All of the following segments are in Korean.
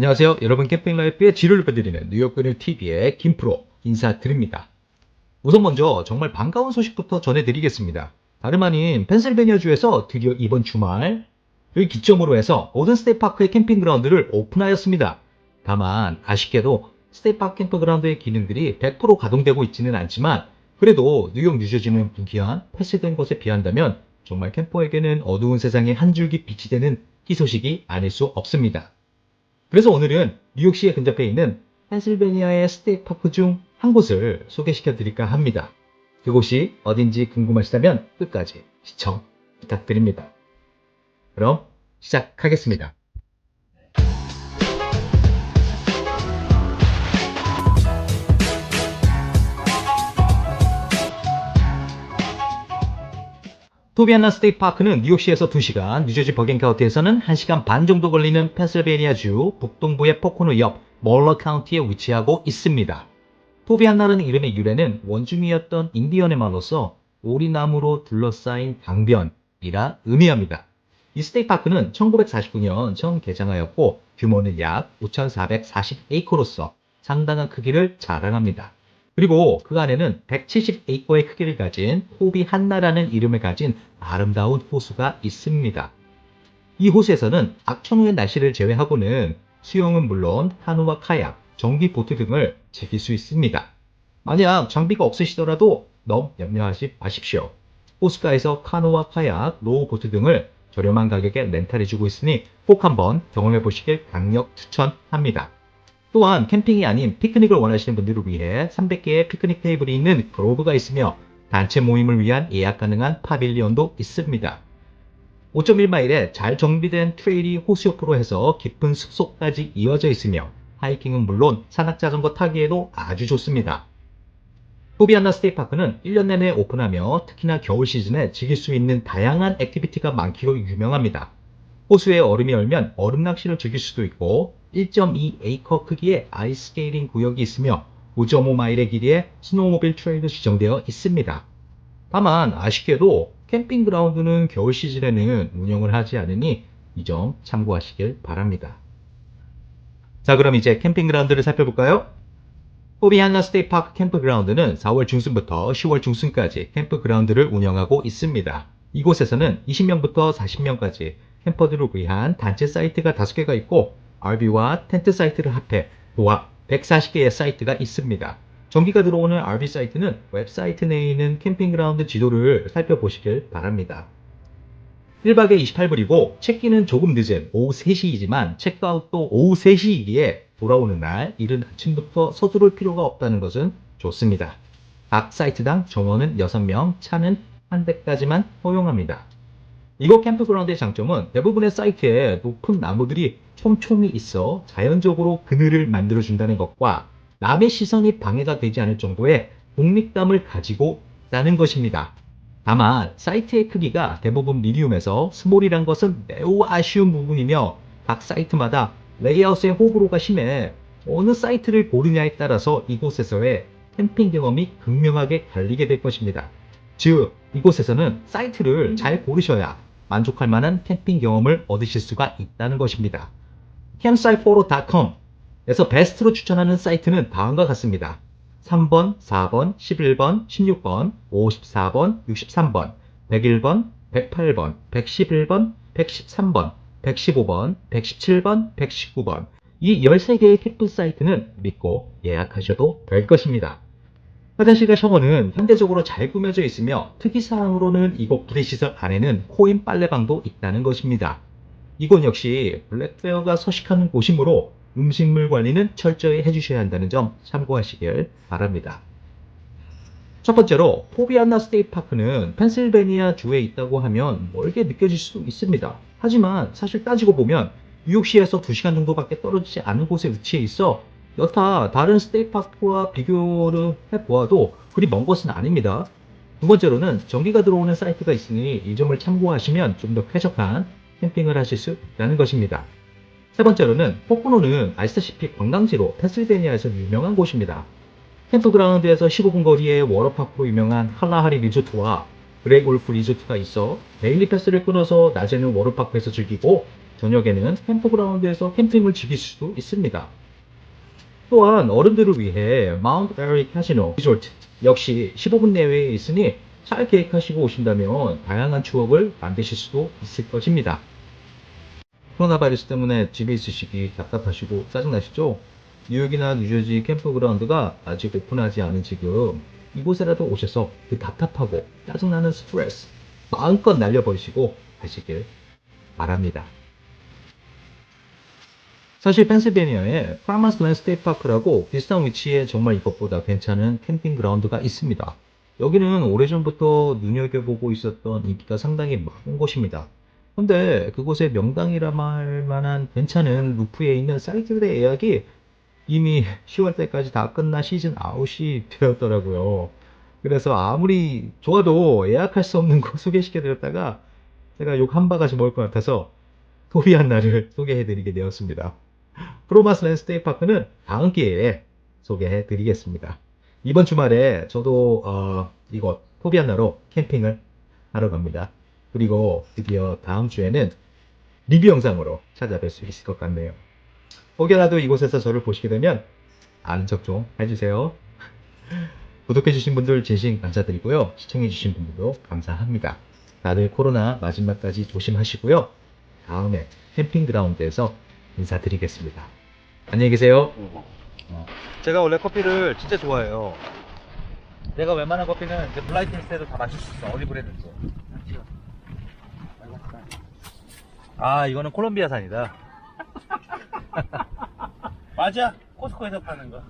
안녕하세요. 여러분 캠핑 라이프의 지루를 빼드리는 뉴욕근을 TV의 김프로 인사드립니다. 우선 먼저 정말 반가운 소식부터 전해드리겠습니다. 다름 아닌 펜실베니아주에서 드디어 이번 주말 을 기점으로 해서 모든 스테이파크의 캠핑그라운드를 오픈하였습니다. 다만 아쉽게도 스테이파크 캠프그라운드의 기능들이 100% 가동되고 있지는 않지만 그래도 뉴욕, 뉴저지는 부귀한 폐쇄된 것에 비한다면 정말 캠퍼에게는 어두운 세상의 한 줄기 빛이 되는 희소식이 아닐 수 없습니다. 그래서 오늘은 뉴욕시에 근접해 있는 펜실베니아의 스테이파크 중 한 곳을 소개시켜 드릴까 합니다. 그곳이 어딘지 궁금하시다면 끝까지 시청 부탁드립니다. 그럼 시작하겠습니다. 토비안나 스테이트 파크는 뉴욕시에서 2시간, 뉴저지 버겐 카운티에서는 1시간 반 정도 걸리는 펜실베니아주 북동부의 포코노 옆 멀러 카운티에 위치하고 있습니다. 토비안나라는 이름의 유래는 원주민이었던 인디언의 말로서 오리나무로 둘러싸인 강변이라 의미합니다. 이 스테이트 파크는 1949년 처음 개장하였고 규모는 약 5,440 에이커로서 상당한 크기를 자랑합니다. 그리고 그 안에는 170에이커의 크기를 가진 호비 한나라는 이름을 가진 아름다운 호수가 있습니다. 이 호수에서는 악천후의 날씨를 제외하고는 수영은 물론 한우와 카약, 전기 보트 등을 즐길 수 있습니다. 만약 장비가 없으시더라도 너무 염려하지 마십시오. 호수가에서 카누와 카약, 로우 보트 등을 저렴한 가격에 렌탈해주고 있으니 꼭 한번 경험해 보시길 강력 추천합니다. 또한 캠핑이 아닌 피크닉을 원하시는 분들을 위해 300개의 피크닉 테이블이 있는 그로브가 있으며 단체 모임을 위한 예약 가능한 파빌리온도 있습니다. 5.1마일에 잘 정비된 트레일이 호수 옆으로 해서 깊은 숲속까지 이어져 있으며 하이킹은 물론 산악자전거 타기에도 아주 좋습니다. 토비안나 스테이파크는 1년 내내 오픈하며 특히나 겨울 시즌에 즐길 수 있는 다양한 액티비티가 많기로 유명합니다. 호수에 얼음이 얼면 얼음 낚시를 즐길 수도 있고 1.2에이커 크기의 아이스케이팅 구역이 있으며 5.5마일의 길이의 스노우모빌 트레일도 지정되어 있습니다. 다만 아쉽게도 캠핑 그라운드는 겨울 시즌에는 운영을 하지 않으니 이 점 참고하시길 바랍니다. 자 그럼 이제 캠핑 그라운드를 살펴볼까요? 호비한나 스테이파크 캠프그라운드는 4월 중순부터 10월 중순까지 캠프그라운드를 운영하고 있습니다. 이곳에서는 20명부터 40명까지 캠퍼들을 위한 단체 사이트가 5개가 있고 RV와 텐트 사이트를 합해 도합 140개의 사이트가 있습니다. 전기가 들어오는 RV 사이트는 웹사이트 내에 있는 캠핑그라운드 지도를 살펴보시길 바랍니다. 1박에 28불이고 체키는 조금 늦은 오후 3시이지만 체크아웃도 오후 3시이기에 돌아오는 날 이른 아침부터 서두를 필요가 없다는 것은 좋습니다. 각 사이트당 정원은 6명, 차는 한 대까지만 허용합니다. 이곳 캠프그라운드의 장점은 대부분의 사이트에 높은 나무들이 촘촘히 있어 자연적으로 그늘을 만들어준다는 것과 남의 시선이 방해가 되지 않을 정도의 독립감을 가지고 있다는 것입니다. 다만 사이트의 크기가 대부분 미디움에서 스몰이란 것은 매우 아쉬운 부분이며 각 사이트마다 레이아웃의 호불호가 심해 어느 사이트를 고르냐에 따라서 이곳에서의 캠핑 경험이 극명하게 갈리게 될 것입니다. 즉 이곳에서는 사이트를 잘 고르셔야 만족할 만한 캠핑 경험을 얻으실 수가 있다는 것입니다. campsite4.com 에서 베스트로 추천하는 사이트는 다음과 같습니다. 3번, 4번, 11번, 16번, 54번, 63번, 101번, 108번, 111번, 113번, 115번, 117번, 119번. 이 13개의 캠프 사이트는 믿고 예약하셔도 될 것입니다. 화장실과 샤워는 현대적으로 잘 꾸며져 있으며 특이사항으로는 이곳 부대시설 안에는 코인 빨래방도 있다는 것입니다. 이곳 역시 블랙베어가 서식하는 곳이므로 음식물 관리는 철저히 해주셔야 한다는 점 참고하시길 바랍니다. 첫 번째로 포비안나 스테이트 파크는 펜실베니아 주에 있다고 하면 멀게 느껴질 수 있습니다. 하지만 사실 따지고 보면 뉴욕시에서 2시간 정도밖에 떨어지지 않은 곳에 위치해 있어 여타 다른 스테이트 파크와 비교를 해보아도 그리 먼 것은 아닙니다. 두 번째로는 전기가 들어오는 사이트가 있으니 이 점을 참고하시면 좀 더 쾌적한 캠핑을 하실 수 있다는 것입니다. 세 번째로는 포코노는 아시다시피 관광지로 펜실베니아에서 유명한 곳입니다. 캠프그라운드에서 15분 거리의 워터파크로 유명한 할라하리 리조트와 그레이 골프 리조트가 있어 데일리 패스를 끊어서 낮에는 워터파크에서 즐기고 저녁에는 캠프그라운드에서 캠핑을 즐길 수도 있습니다. 또한 어른들을 위해 마운트 에리 카지노 리조트 역시 15분 내외에 있으니 잘 계획하시고 오신다면 다양한 추억을 만드실 수도 있을 것입니다. 코로나 바이러스 때문에 집에 있으시기 답답하시고 짜증나시죠? 뉴욕이나 뉴저지 캠프그라운드가 아직 오픈하지 않은 지금 이곳에라도 오셔서 그 답답하고 짜증나는 스트레스 마음껏 날려버리시고 가시길 바랍니다. 사실 펜실베니아에 프라마스랜드 스테이트파크라고 비슷한 위치에 정말 이것보다 괜찮은 캠핑 그라운드가 있습니다. 여기는 오래전부터 눈여겨보고 있었던 인기가 상당히 많은 곳입니다. 근데 그곳의 명당이라 말 만한 괜찮은 루프에 있는 사이트들의 예약이 이미 10월 때까지 다 끝나 시즌 아웃이 되었더라고요. 그래서 아무리 좋아도 예약할 수 없는 곳 소개시켜드렸다가 제가 욕 한 바가지 먹을 것 같아서 토비한 날을 소개해드리게 되었습니다. 프로마스랜드 스테이파크는 다음 기회에 소개해 드리겠습니다. 이번 주말에 저도 어, 이곳 토비안나로 캠핑을 하러 갑니다. 그리고 드디어 다음 주에는 리뷰 영상으로 찾아뵐 수 있을 것 같네요. 혹여라도 이곳에서 저를 보시게 되면 아는 척 좀 해주세요. 구독해주신 분들 진심 감사드리고요. 시청해주신 분들도 감사합니다. 다들 코로나 마지막까지 조심하시고요. 다음에 캠핑 그라운드에서 인사드리겠습니다. 안녕히 계세요. 제가 원래 커피를 진짜 좋아해요. 내가 웬만한 커피는 이제 블라이트인스에도 다 마실 수 있어. 어디 브랜드인지. 아, 이거는 콜롬비아산이다. 맞아. 코스코에서 파는 거.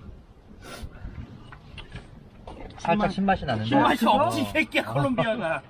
살짝 신맛이 나는데. 신맛이 없지, 이 새끼야, 콜롬비아가.